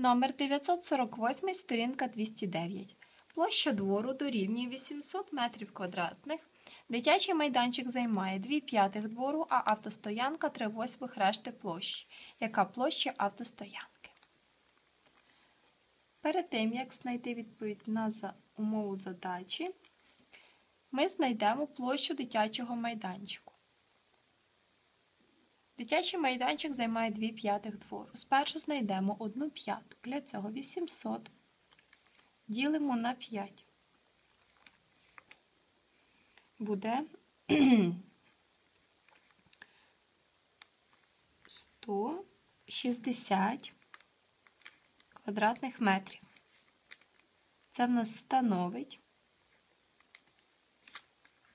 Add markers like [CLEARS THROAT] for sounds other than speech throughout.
Номер 948, сторінка 209. Площа двору дорівнює 800 метрів квадратних. Дитячий майданчик займає 2 п'ятих двору, а автостоянка 3 восьмих решти площі. Яка площа автостоянки? Перед тим, як знайти відповідь на умову задачі, ми знайдемо площу дитячого майданчику. Дитячий майданчик займає 2 п'ятих двору. Спершу знайдемо 1 п'яту. Для цього 800 ділимо на 5. Буде [CLEARS THROAT] 160 квадратних метрів. Це в нас становить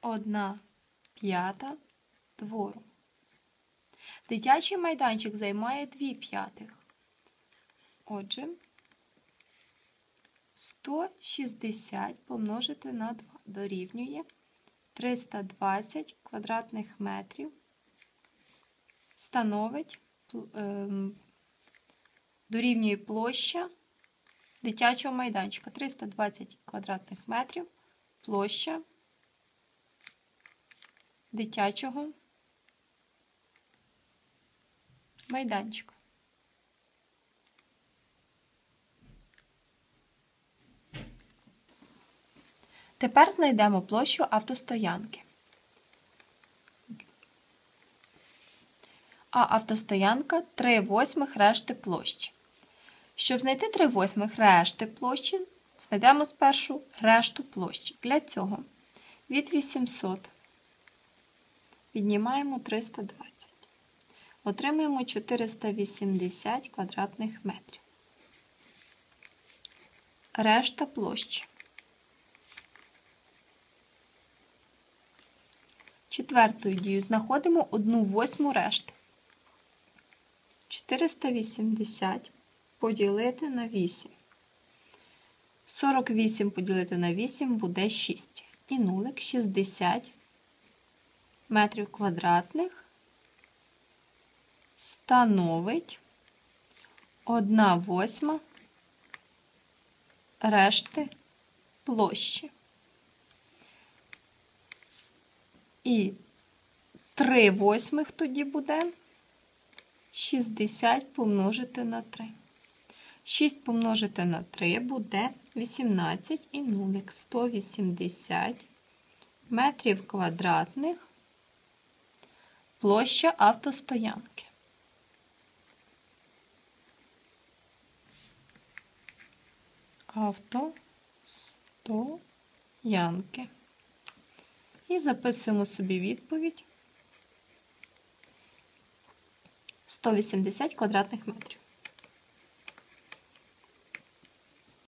1 п'ята двору. Дитячий майданчик займає 2 п'ятих. Отже, 160 помножити на 2 дорівнює 320 квадратних метрів. Становить ем, дорівнює площа дитячого майданчика 320 квадратних метрів, площа дитячого майданчика. Тепер знайдемо площу автостоянки. А автостоянка 3 восьмих решти площі. Щоб знайти 3 восьмих решти площі, знайдемо спершу решту площі. Для цього від 800 віднімаємо 320. Отримуємо 480 квадратних метрів. Решта площі. Четвертою дією знаходимо 1 восьму решти. 480 поділити на 8. 48 поділити на 8 буде 6. І нулик 60 метрів квадратних становить 1 восьма решти площі. І 3 восьмих тоді буде 60 помножити на 3. 6 помножити на 3 буде 18 і нулик 180 метрів квадратних площа автостоянки. Автостоянки. І записуємо собі відповідь 180 квадратних метрів.